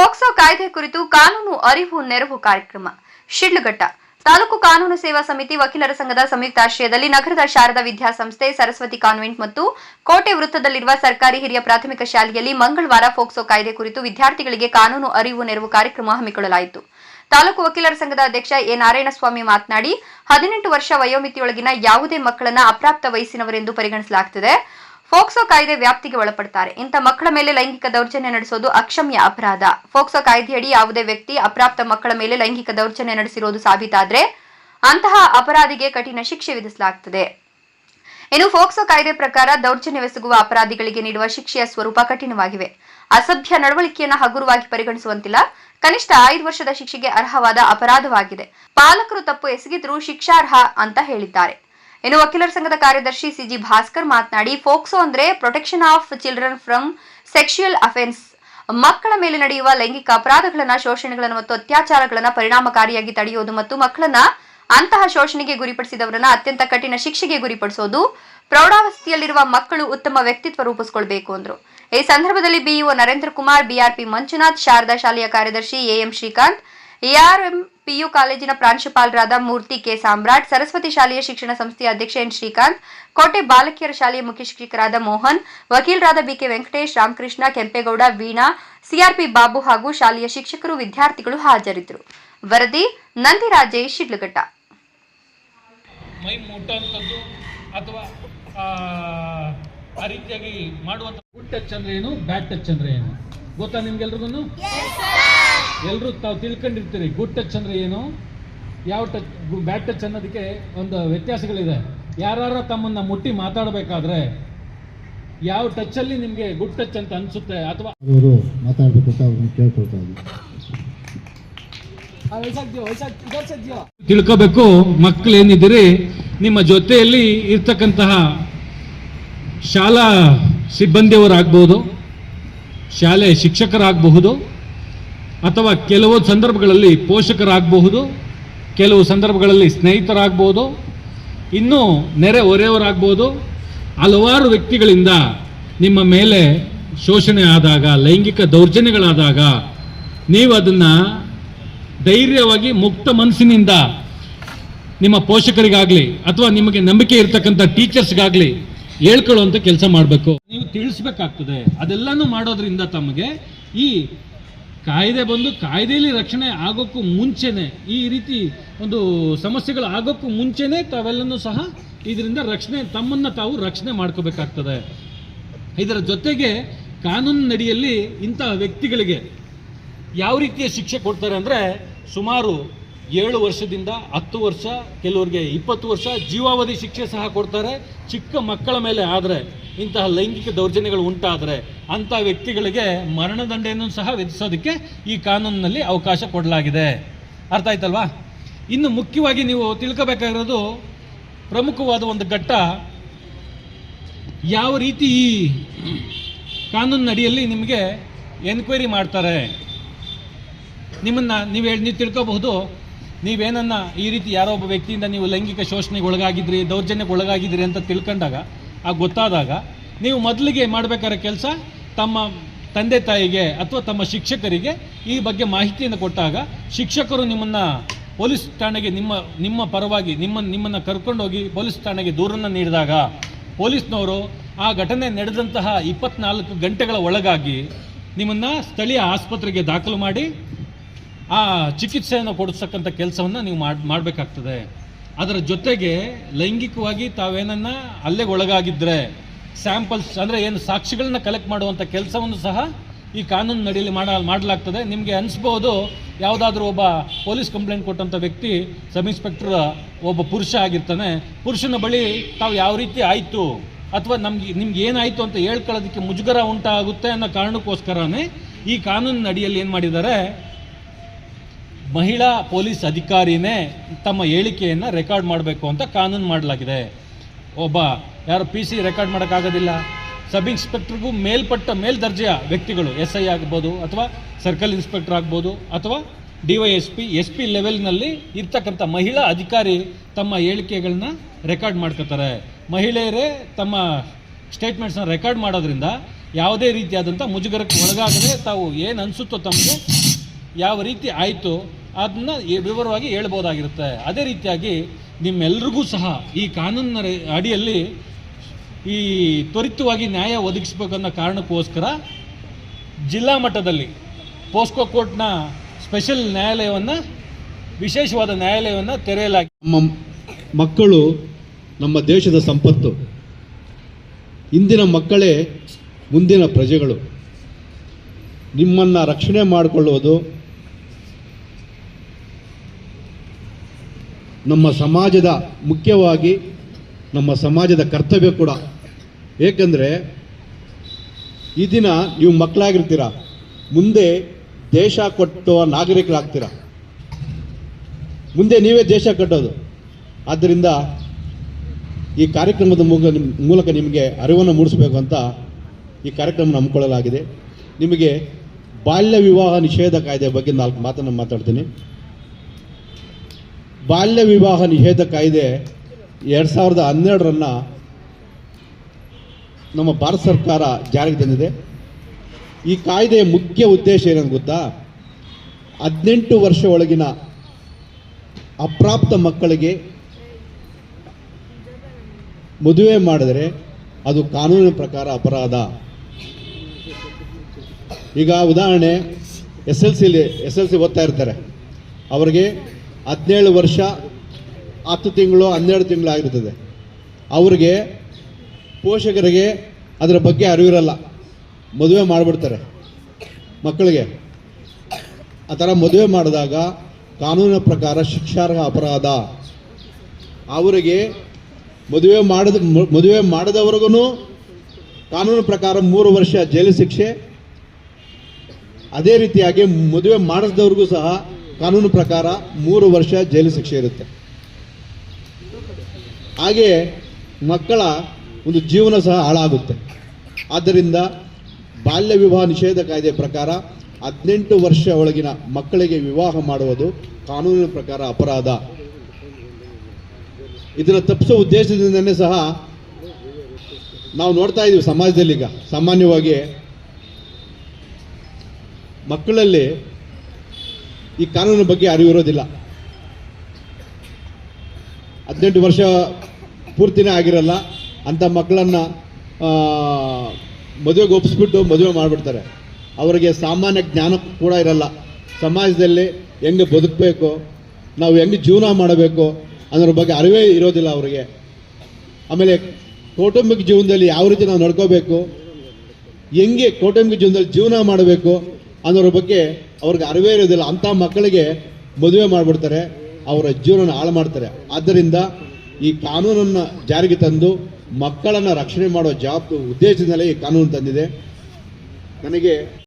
ಫೋಕ್ಸೋ ಕಾಯ್ದೆ ಕುರಿತು ಕಾನೂನು ಅರಿವು ನೆರವು ಕಾರ್ಯಕ್ರಮ. ಶಿಡ್ಲಘಟ್ಟ, ತಾಲೂಕು ಕಾನೂನು ಸೇವಾ ಸಮಿತಿ ವಕೀಲರ ಸಂಘದ ಸಂಯುಕ್ತಾಶ್ರಯದಲ್ಲಿ ನಗರದ ಶಾರದಾ ವಿದ್ಯಾಸಂಸ್ಥೆ ಸರಸ್ವತಿ ಕಾನ್ವೆಂಟ್ ಮತ್ತು ಕೋಟೆ ವೃತ್ತದಲ್ಲಿರುವ ಸರ್ಕಾರಿ ಹಿರಿಯ ಪ್ರಾಥಮಿಕ ಶಾಲೆಯಲ್ಲಿ ಮಂಗಳವಾರ ಫೋಕ್ಸೋ ಕಾಯ್ದೆ ಕುರಿತು ವಿದ್ಯಾರ್ಥಿಗಳಿಗೆ ಕಾನೂನು ಅರಿವು ನೆರವು ಕಾರ್ಯಕ್ರಮ ಹಮ್ಮಿಕೊಳ್ಳಲಾಯಿತು. ತಾಲೂಕು ವಕೀಲರ ಸಂಘದ ಅಧ್ಯಕ್ಷ ಎ. ನಾರಾಯಣಸ್ವಾಮಿ ಮಾತನಾಡಿ, ಹದಿನೆಂಟು ವರ್ಷ ವಯೋಮಿತಿಯೊಳಗಿನ ಯಾವುದೇ ಮಕ್ಕಳನ್ನ ಅಪ್ರಾಪ್ತ ವಯಸ್ಸಿನವರೆಂದು ಪರಿಗಣಿಸಲಾಗುತ್ತದೆ ಫೋಕ್ಸೋ ಕಾಯ್ದೆ ವ್ಯಾಪ್ತಿಗೆ ಒಳಪಡ್ತಾರೆ. ಇಂಥ ಮಕ್ಕಳ ಮೇಲೆ ಲೈಂಗಿಕ ದೌರ್ಜನ್ಯ ನಡೆಸೋದು ಅಕ್ಷಮ್ಯ ಅಪರಾಧ. ಫೋಕ್ಸೋ ಕಾಯ್ದೆಯಡಿ ಯಾವುದೇ ವ್ಯಕ್ತಿ ಅಪ್ರಾಪ್ತ ಮಕ್ಕಳ ಮೇಲೆ ಲೈಂಗಿಕ ದೌರ್ಜನ್ಯ ನಡೆಸಿರೋದು ಸಾಬೀತಾದ್ರೆ ಅಂತಹ ಅಪರಾಧಿಗೆ ಕಠಿಣ ಶಿಕ್ಷೆ ವಿಧಿಸಲಾಗುತ್ತದೆ ಇನ್ನು ಫೋಕ್ಸೋ ಕಾಯ್ದೆ ಪ್ರಕಾರ ದೌರ್ಜನ್ಯವೆಸಗುವ ಅಪರಾಧಿಗಳಿಗೆ ನೀಡುವ ಶಿಕ್ಷೆಯ ಸ್ವರೂಪ ಕಠಿಣವಾಗಿವೆ. ಅಸಭ್ಯ ನಡವಳಿಕೆಯನ್ನು ಹಗುರವಾಗಿ ಪರಿಗಣಿಸುವಂತಿಲ್ಲ. ಕನಿಷ್ಠ ಐದು ವರ್ಷದ ಶಿಕ್ಷೆಗೆ ಅರ್ಹವಾದ ಅಪರಾಧವಾಗಿದೆ. ಪಾಲಕರು ತಪ್ಪು ಎಸಗಿದ್ರೂ ಶಿಕ್ಷಾರ್ಹ ಅಂತ ಹೇಳಿದ್ದಾರೆ. ಇನ್ನು ವಕೀಲರ ಸಂಘದ ಕಾರ್ಯದರ್ಶಿ ಸಿಜಿ ಭಾಸ್ಕರ್ ಮಾತನಾಡಿ, ಫೋಕ್ಸೋ ಅಂದ್ರೆ protection of children from sexual offence. ಮಕ್ಕಳ ಮೇಲೆ ನಡೆಯುವ ಲೈಂಗಿಕ ಅಪರಾಧಗಳನ್ನ, ಶೋಷಣೆಗಳನ್ನು ಮತ್ತು ಅತ್ಯಾಚಾರಗಳನ್ನ ಪರಿಣಾಮಕಾರಿಯಾಗಿ ತಡೆಯುವುದು ಮತ್ತು ಮಕ್ಕಳನ್ನ ಅಂತಹ ಶೋಷಣೆಗೆ ಗುರಿಪಡಿಸಿದವರನ್ನ ಅತ್ಯಂತ ಕಠಿಣ ಶಿಕ್ಷೆಗೆ ಗುರಿಪಡಿಸೋದು, ಪ್ರೌಢಾವಸ್ಥೆಯಲ್ಲಿರುವ ಮಕ್ಕಳು ಉತ್ತಮ ವ್ಯಕ್ತಿತ್ವ ರೂಪಿಸಿಕೊಳ್ಬೇಕು ಅಂದ್ರು. ಈ ಸಂದರ್ಭದಲ್ಲಿ ಬಿಇಒ ನರೇಂದ್ರ ಕುಮಾರ್, ಬಿಆರ್ಪಿ ಮಂಜುನಾಥ್, ಶಾರದಾ ಶಾಲೆಯ ಕಾರ್ಯದರ್ಶಿ ಎಎಂ ಶ್ರೀಕಾಂತ್ ಎಆರ್ಎಂ ಪಿಯು ಕಾಲೇಜಿನ ಪ್ರಾಂಶುಪಾಲರಾದ ಮೂರ್ತಿ ಕೆ. ಸಾಮ್ರಾಟ್ ಸರಸ್ವತಿ ಶಾಲೆಯ ಶಿಕ್ಷಣ ಸಂಸ್ಥೆಯ ಅಧ್ಯಕ್ಷ ಎನ್. ಶ್ರೀಕಾಂತ್ ಕೋಟೆ ಬಾಲಕಿಯರ ಶಾಲೆಯ ಮುಖ್ಯ ಶಿಕ್ಷಕರಾದ ಮೋಹನ್ ವಕೀಲರಾದ ಬಿಕೆ ವೆಂಕಟೇಶ್ ರಾಮಕೃಷ್ಣ ಕೆಂಪೇಗೌಡ ವೀಣಾ ಸಿಆರ್ಪಿ ಬಾಬು ಹಾಗೂ ಶಾಲೆಯ ಶಿಕ್ಷಕರು ವಿದ್ಯಾರ್ಥಿಗಳು ಹಾಜರಿದ್ದರು. ವರದಿ ನಂದಿರಾಜೇಶ್ ಶಿಡ್ಲಘಟ್ಟ. ಮೈ ಮುಟ್ಟುವಂಥದ್ದು ಅಥವಾ ಆ, ಆ ರೀತಿಯಾಗಿ ಮಾಡುವಂಥ ಗುಡ್ ಟಚ್ ಅಂದ್ರೆ ಏನು ಬ್ಯಾಡ್ ಟಚ್ ಅಂದ್ರೆ ಏನು? ಗೊತ್ತಾ ನಿಮ್ಗೆಲ್ರಿಗೂ ಎಲ್ಲರೂ ತಾವು ತಿಳ್ಕೊಂಡಿರ್ತೀರಿ ಗುಡ್ ಟಚ್ ಅಂದ್ರೆ ಏನು? ಯಾವ ಟಚ್ ಬ್ಯಾಡ್ ಟಚ್ ಅನ್ನೋದಕ್ಕೆ ಒಂದು ವ್ಯತ್ಯಾಸಗಳಿದೆ. ಯಾರು ತಮ್ಮನ್ನ ಮುಟ್ಟಿ ಮಾತಾಡಬೇಕಾದ್ರೆ ಯಾವ ಟಚ್ಚಲ್ಲಿ ನಿಮಗೆ ಗುಡ್ ಟಚ್ ಅಂತ ಅನ್ಸುತ್ತೆ ಅಥವಾ ಅವರು ಮಾತಾಡಬೇಕು ಅಂತ ಅವ್ರನ್ನ ಕೇಳ್ಕೊಳ್ತಾ ತಿಳ್ಕೋಬೇಕು ಮಕ್ಕಳು ಏನಿದ್ದೀರಿ ನಿಮ್ಮ ಜೊತೆಯಲ್ಲಿ ಇರ್ತಕ್ಕಂತಹ ಶಾಲಾ ಸಿಬ್ಬಂದಿಯವರಾಗ್ಬೋದು ಶಾಲೆ ಶಿಕ್ಷಕರಾಗಬಹುದು ಅಥವಾ ಕೆಲವು ಸಂದರ್ಭಗಳಲ್ಲಿ ಪೋಷಕರಾಗಬಹುದು, ಕೆಲವು ಸಂದರ್ಭಗಳಲ್ಲಿ ಸ್ನೇಹಿತರಾಗ್ಬೋದು ಇನ್ನೂ ನೆರೆ ಹೊರೆಯವರಾಗ್ಬೋದು ಹಲವಾರು ವ್ಯಕ್ತಿಗಳಿಂದ ನಿಮ್ಮ ಮೇಲೆ ಶೋಷಣೆ ಆದಾಗ, ಲೈಂಗಿಕ ದೌರ್ಜನ್ಯಗಳಾದಾಗ ನೀವು ಅದನ್ನು ಧೈರ್ಯವಾಗಿ ಮುಕ್ತ ಮನಸ್ಸಿನಿಂದ ನಿಮ್ಮ ಪೋಷಕರಿಗಾಗಲಿ ಅಥವಾ ನಿಮಗೆ ನಂಬಿಕೆ ಇರತಕ್ಕಂಥ ಟೀಚರ್ಸ್ಗಾಗಲಿ ಹೇಳ್ಕೊಳ್ಳುವಂಥ ಕೆಲಸ ಮಾಡಬೇಕು. ನೀವು ತಿಳಿಸ್ಬೇಕಾಗ್ತದೆ. ಅದೆಲ್ಲನೂ ಮಾಡೋದ್ರಿಂದ ತಮಗೆ ಈ ಕಾಯ್ದೆ ಬಂದು ಕಾಯ್ದೆಯಲ್ಲಿ ರಕ್ಷಣೆ ಆಗೋಕ್ಕೂ ಮುಂಚೆನೆ, ಈ ರೀತಿ ಒಂದು ಸಮಸ್ಯೆಗಳು ಆಗೋಕ್ಕೂ ಮುಂಚೆನೆ ತಾವೆಲ್ಲನೂ ಸಹ ಇದರಿಂದ ರಕ್ಷಣೆ, ತಮ್ಮನ್ನು ತಾವು ರಕ್ಷಣೆ ಮಾಡ್ಕೋಬೇಕಾಗ್ತದೆ. ಇದರ ಜೊತೆಗೆ ಕಾನೂನಿನಡಿಯಲ್ಲಿ ಇಂತಹ ವ್ಯಕ್ತಿಗಳಿಗೆ ಯಾವ ರೀತಿಯ ಶಿಕ್ಷೆ ಕೊಡ್ತಾರೆ ಅಂದರೆ ಸುಮಾರು ಏಳು ವರ್ಷದಿಂದ ಹತ್ತು ವರ್ಷ, ಕೆಲವರಿಗೆ ಇಪ್ಪತ್ತು ವರ್ಷ ಜೀವಾವಧಿ ಶಿಕ್ಷೆ ಸಹ ಕೊಡ್ತಾರೆ. ಚಿಕ್ಕ ಮಕ್ಕಳ ಮೇಲೆ ಆದರೆ ಇಂತಹ ಲೈಂಗಿಕ ದೌರ್ಜನ್ಯಗಳು ಉಂಟಾದರೆ ಅಂಥ ವ್ಯಕ್ತಿಗಳಿಗೆ ಮರಣದಂಡೆಯನ್ನು ಸಹ ವಿಧಿಸೋದಕ್ಕೆ ಈ ಕಾನೂನಿನಲ್ಲಿ ಅವಕಾಶ ಕೊಡಲಾಗಿದೆ. ಅರ್ಥ ಆಯ್ತಲ್ವಾ? ಇನ್ನು ಮುಖ್ಯವಾಗಿ ನೀವು ತಿಳ್ಕೋಬೇಕಾಗಿರೋದು ಪ್ರಮುಖವಾದ ಒಂದು ಘಟ್ಟ, ಯಾವ ರೀತಿ ಈ ಕಾನೂನಿನಡಿಯಲ್ಲಿ ನಿಮಗೆ ಎನ್ಕ್ವೈರಿ ಮಾಡ್ತಾರೆ. ನಿಮ್ಮನ್ನು ನೀವು ಹೇಳಿ, ನೀವು ತಿಳ್ಕೋಬಹುದು. ನೀವೇನನ್ನ ಈ ರೀತಿ ಯಾರೋ ಒಬ್ಬ ವ್ಯಕ್ತಿಯಿಂದ ನೀವು ಲೈಂಗಿಕ ಶೋಷಣೆಗೆ ಒಳಗಾಗಿದ್ರಿ, ದೌರ್ಜನ್ಯಕ್ಕೆ ಒಳಗಾಗಿದ್ರಿ ಅಂತ ತಿಳ್ಕೊಂಡಾಗ, ಆ ಗೊತ್ತಾದಾಗ ನೀವು ಮೊದಲಿಗೆ ಮಾಡಬೇಕಾದ ಕೆಲಸ ತಮ್ಮ ತಂದೆ ತಾಯಿಗೆ ಅಥವಾ ತಮ್ಮ ಶಿಕ್ಷಕರಿಗೆ ಈ ಬಗ್ಗೆ ಮಾಹಿತಿಯನ್ನು ಕೊಟ್ಟಾಗ ಶಿಕ್ಷಕರು ನಿಮ್ಮನ್ನ ಪೊಲೀಸ್ ಠಾಣೆಗೆ ನಿಮ್ಮ ನಿಮ್ಮ ಪರವಾಗಿ ನಿಮ್ಮ, ನಿಮ್ಮನ್ನ ಕರ್ಕೊಂಡೋಗಿ ಪೊಲೀಸ್ ಠಾಣೆಗೆ ದೂರನ್ನು ನೀಡಿದಾಗ ಪೊಲೀಸ್ನವರು ಆ ಘಟನೆ ನಡೆದಂತಹ ಇಪ್ಪತ್ನಾಲ್ಕು ಗಂಟೆಗಳ ಒಳಗಾಗಿ ನಿಮ್ಮನ್ನ ಸ್ಥಳೀಯ ಆಸ್ಪತ್ರೆಗೆ ದಾಖಲು ಮಾಡಿ ಆ ಚಿಕಿತ್ಸೆಯನ್ನು ಕೊಡಿಸ್ತಕ್ಕಂಥ ಕೆಲಸವನ್ನು ನೀವು ಮಾಡಿ, ಮಾಡಬೇಕಾಗ್ತದೆ. ಅದರ ಜೊತೆಗೆ ಲೈಂಗಿಕವಾಗಿ ತಾವೇನನ್ನ ಅಲ್ಲೇ ಒಳಗಾಗಿದ್ದರೆ ಸ್ಯಾಂಪಲ್ಸ್ ಅಂದರೆ ಏನು ಸಾಕ್ಷಿಗಳನ್ನ ಕಲೆಕ್ಟ್ ಮಾಡುವಂಥ ಕೆಲಸವನ್ನು ಸಹ ಈ ಕಾನೂನು ನಡಿಯಲ್ಲಿ ಮಾಡ, ಮಾಡಲಾಗ್ತದೆ. ನಿಮಗೆ ಅನಿಸ್ಬೋದು ಯಾವುದಾದ್ರೂ ಒಬ್ಬ ಪೊಲೀಸ್ ಕಂಪ್ಲೇಂಟ್ ಕೊಟ್ಟಂಥ ವ್ಯಕ್ತಿ, ಸಬ್ ಇನ್ಸ್ಪೆಕ್ಟರ್ ಒಬ್ಬ ಪುರುಷ ಆಗಿರ್ತಾನೆ, ಪುರುಷನ ಬಳಿ ತಾವು ಯಾವ ರೀತಿ ಆಯಿತು ಅಥವಾ ನಮ್ಗೆ, ನಿಮ್ಗೆ ಏನಾಯಿತು ಅಂತ ಹೇಳ್ಕೊಳ್ಳೋದಕ್ಕೆ ಮುಜುಗರ ಉಂಟಾಗುತ್ತೆ ಅನ್ನೋ ಕಾರಣಕ್ಕೋಸ್ಕರನೇ ಈ ಕಾನೂನಿನ ಅಡಿಯಲ್ಲಿ ಏನು ಮಾಡಿದ್ದಾರೆ ಮಹಿಳಾ ಪೊಲೀಸ್ ಅಧಿಕಾರಿನೇ ತಮ್ಮ ಹೇಳಿಕೆಯನ್ನು ರೆಕಾರ್ಡ್ ಮಾಡಬೇಕು ಅಂತ ಕಾನೂನು ಮಾಡಲಾಗಿದೆ. ಒಬ್ಬ ಯಾರು ಪಿ ಸಿ ರೆಕಾರ್ಡ್ ಮಾಡೋಕ್ಕಾಗೋದಿಲ್ಲ. ಸಬ್ ಇನ್ಸ್ಪೆಕ್ಟರ್ಗೂ ಮೇಲ್ಪಟ್ಟ ಮೇಲ್ದರ್ಜೆಯ ವ್ಯಕ್ತಿಗಳು ಎಸ್ ಐ ಆಗ್ಬೋದು ಅಥವಾ ಸರ್ಕಲ್ ಇನ್ಸ್ಪೆಕ್ಟರ್ ಆಗ್ಬೋದು ಅಥವಾ D Y S P S P ಲೆವೆಲ್ನಲ್ಲಿ ಇರ್ತಕ್ಕಂಥ ಮಹಿಳಾ ಅಧಿಕಾರಿ ತಮ್ಮ ಹೇಳಿಕೆಗಳನ್ನ ರೆಕಾರ್ಡ್ ಮಾಡ್ಕೋತಾರೆ. ಮಹಿಳೆಯರೇ ತಮ್ಮ ಸ್ಟೇಟ್ಮೆಂಟ್ಸ್ನ ರೆಕಾರ್ಡ್ ಮಾಡೋದ್ರಿಂದ ಯಾವುದೇ ರೀತಿಯಾದಂಥ ಮುಜುಗರಕ್ಕೆ ಒಳಗಾಗದೆ ತಾವು ಏನು ಅನಿಸುತ್ತೋ ತಮಗೆ ಯಾವ ರೀತಿ ಆಯಿತು ಅದನ್ನ ವಿವರವಾಗಿ ಹೇಳ್ಬೋದಾಗಿರುತ್ತೆ. ಅದೇ ರೀತಿಯಾಗಿ ನಿಮ್ಮೆಲ್ರಿಗೂ ಸಹ ಈ ಕಾನೂನಿನ ಅಡಿಯಲ್ಲಿ ಈ ತ್ವರಿತವಾಗಿ ನ್ಯಾಯ ಒದಗಿಸ್ಬೇಕನ್ನೋ ಕಾರಣಕ್ಕೋಸ್ಕರ ಜಿಲ್ಲಾ ಮಟ್ಟದಲ್ಲಿ ಪೋಸ್ಕೋ ಕೋರ್ಟ್ನ ಸ್ಪೆಷಲ್ ನ್ಯಾಯಾಲಯವನ್ನು, ವಿಶೇಷವಾದ ನ್ಯಾಯಾಲಯವನ್ನು ತೆರೆಯಲಾಗಿದೆ ನಮ್ಮ ಮಕ್ಕಳು ನಮ್ಮ ದೇಶದ ಸಂಪತ್ತು. ಇಂದಿನ ಮಕ್ಕಳೇ ಮುಂದಿನ ಪ್ರಜೆಗಳು. ನಿಮ್ಮನ್ನು ರಕ್ಷಣೆ ಮಾಡಿಕೊಳ್ಳುವುದು ನಮ್ಮ ಸಮಾಜದ ಮುಖ್ಯವಾಗಿ ನಮ್ಮ ಸಮಾಜದ ಕರ್ತವ್ಯ ಕೂಡ. ಏಕೆಂದರೆ ಈ ದಿನ ನೀವು ಮಕ್ಕಳಾಗಿರ್ತೀರ, ಮುಂದೆ ದೇಶ ಕೊಟ್ಟುವ ನಾಗರಿಕರಾಗ್ತೀರ. ಮುಂದೆ ನೀವೇ ದೇಶ ಕಟ್ಟೋದು. ಆದ್ದರಿಂದ ಈ ಕಾರ್ಯಕ್ರಮದ ಮೂಲಕ ನಿಮಗೆ ಅರಿವನ್ನು ಮೂಡಿಸಬೇಕು ಅಂತ ಈ ಕಾರ್ಯಕ್ರಮ ಹಮ್ಮಿಕೊಳ್ಳಲಾಗಿದೆ. ನಿಮಗೆ ಬಾಲ್ಯ ವಿವಾಹ ನಿಷೇಧ ಕಾಯ್ದೆ ಬಗ್ಗೆ ನಾಲ್ಕು ಮಾತನ್ನು ಮಾತಾಡ್ತೀನಿ. ಬಾಲ್ಯ ವಿವಾಹ ನಿಷೇಧ ಕಾಯ್ದೆ ಎರಡು ಸಾವಿರದ ಹನ್ನೆರಡರನ್ನು ನಮ್ಮ ಭಾರತ ಸರ್ಕಾರ ಜಾರಿಗೆ ತಂದಿದೆ. ಈ ಕಾಯ್ದೆಯ ಮುಖ್ಯ ಉದ್ದೇಶ ಏನಂತ ಗೊತ್ತಾ? ಹದಿನೆಂಟು ವರ್ಷ ಒಳಗಿನ ಅಪ್ರಾಪ್ತ ಮಕ್ಕಳಿಗೆ ಮದುವೆ ಮಾಡಿದರೆ ಅದು ಕಾನೂನಿನ ಪ್ರಕಾರ ಅಪರಾಧ. ಈಗ ಉದಾಹರಣೆ ಎಸ್ ಎಲ್ ಸಿಲಿ ಎಸ್ ಎಲ್ ಸಿ ಓದ್ತಾ ಇರ್ತಾರೆ. ಅವರಿಗೆ ಹದಿನೇಳು ವರ್ಷ, ಹತ್ತು ತಿಂಗಳು, ಹನ್ನೆರಡು ತಿಂಗಳು ಆಗಿರ್ತದೆ ಅವರಿಗೆ ಪೋಷಕರಿಗೆ ಅದರ ಬಗ್ಗೆ ಅರಿವಿರಲ್ಲ. ಮದುವೆ ಮಾಡಿಬಿಡ್ತಾರೆ ಮಕ್ಕಳಿಗೆ. ಆ ಥರ ಮದುವೆ ಮಾಡಿದಾಗ ಕಾನೂನಿನ ಪ್ರಕಾರ ಶಿಕ್ಷಾರ್ಹ ಅಪರಾಧ. ಅವರಿಗೆ ಮದುವೆ ಮಾಡಿದ, ಮದುವೆ ಮಾಡದವ್ರಿಗೂ ಕಾನೂನು ಪ್ರಕಾರ ಮೂರು ವರ್ಷ ಜೈಲು ಶಿಕ್ಷೆ. ಅದೇ ರೀತಿಯಾಗಿ ಮದುವೆ ಮಾಡಿಸಿದವ್ರಿಗೂ ಸಹ ಕಾನೂನು ಪ್ರಕಾರ ಮೂರು ವರ್ಷ ಜೈಲು ಶಿಕ್ಷೆ ಇರುತ್ತೆ. ಹಾಗೆಯೇ ಮಕ್ಕಳ ಒಂದು ಜೀವನ ಸಹ ಹಾಳಾಗುತ್ತೆ. ಆದ್ದರಿಂದ ಬಾಲ್ಯ ವಿವಾಹ ನಿಷೇಧ ಕಾಯ್ದೆ ಪ್ರಕಾರ ಹದಿನೆಂಟು ವರ್ಷ ಒಳಗಿನ ಮಕ್ಕಳಿಗೆ ವಿವಾಹ ಮಾಡುವುದು ಕಾನೂನಿನ ಪ್ರಕಾರ ಅಪರಾಧ. ಇದನ್ನು ತಪ್ಪಿಸೋ ಉದ್ದೇಶದಿಂದನೇ ಸಹ ನಾವು ನೋಡ್ತಾ ಇದ್ದೀವಿ ಸಮಾಜದಲ್ಲಿ ಈಗ ಸಾಮಾನ್ಯವಾಗಿ ಮಕ್ಕಳಲ್ಲಿ ಈ ಕಾನೂನು ಬಗ್ಗೆ ಅರಿವಿರೋದಿಲ್ಲ ಹದಿನೆಂಟು ವರ್ಷ ಪೂರ್ತಿನೇ ಆಗಿರಲ್ಲ ಅಂಥ ಮಕ್ಕಳನ್ನು ಮದುವೆಗೆ ಒಪ್ಪಿಸ್ಬಿಟ್ಟು ಮದುವೆ ಮಾಡಿಬಿಡ್ತಾರೆ. ಅವರಿಗೆ ಸಾಮಾನ್ಯ ಜ್ಞಾನ ಕೂಡ ಇರಲ್ಲ. ಸಮಾಜದಲ್ಲಿ ಹೆಂಗೆ ಬದುಕಬೇಕು, ನಾವು ಹೆಂಗೆ ಜೀವನ ಮಾಡಬೇಕು ಅನ್ನೋದ್ರ ಬಗ್ಗೆ ಅರಿವೇ ಇರೋದಿಲ್ಲ ಅವರಿಗೆ. ಆಮೇಲೆ ಕೌಟುಂಬಿಕ ಜೀವನದಲ್ಲಿ ಯಾವ ರೀತಿ ನಾವು ನಡ್ಕೋಬೇಕು, ಹೆಂಗೆ ಕೌಟುಂಬಿಕ ಜೀವನದಲ್ಲಿ ಜೀವನ ಮಾಡಬೇಕು ಅನ್ನೋದ್ರ ಬಗ್ಗೆ ಅವ್ರಿಗೆ ಅರಿವೇ ಇರೋದಿಲ್ಲ. ಅಂಥ ಮಕ್ಕಳಿಗೆ ಮದುವೆ ಮಾಡಿಬಿಡ್ತಾರೆ, ಅವರ ಜೀವನ ಹಾಳು ಮಾಡ್ತಾರೆ. ಆದ್ದರಿಂದ ಈ ಕಾನೂನನ್ನು ಜಾರಿಗೆ ತಂದು ಮಕ್ಕಳನ್ನು ರಕ್ಷಣೆ ಮಾಡೋ ಜವಾಬ್ದು ಉದ್ದೇಶದಿಂದಲೇ ಈ ಕಾನೂನು ತಂದಿದೆ. ನನಗೆ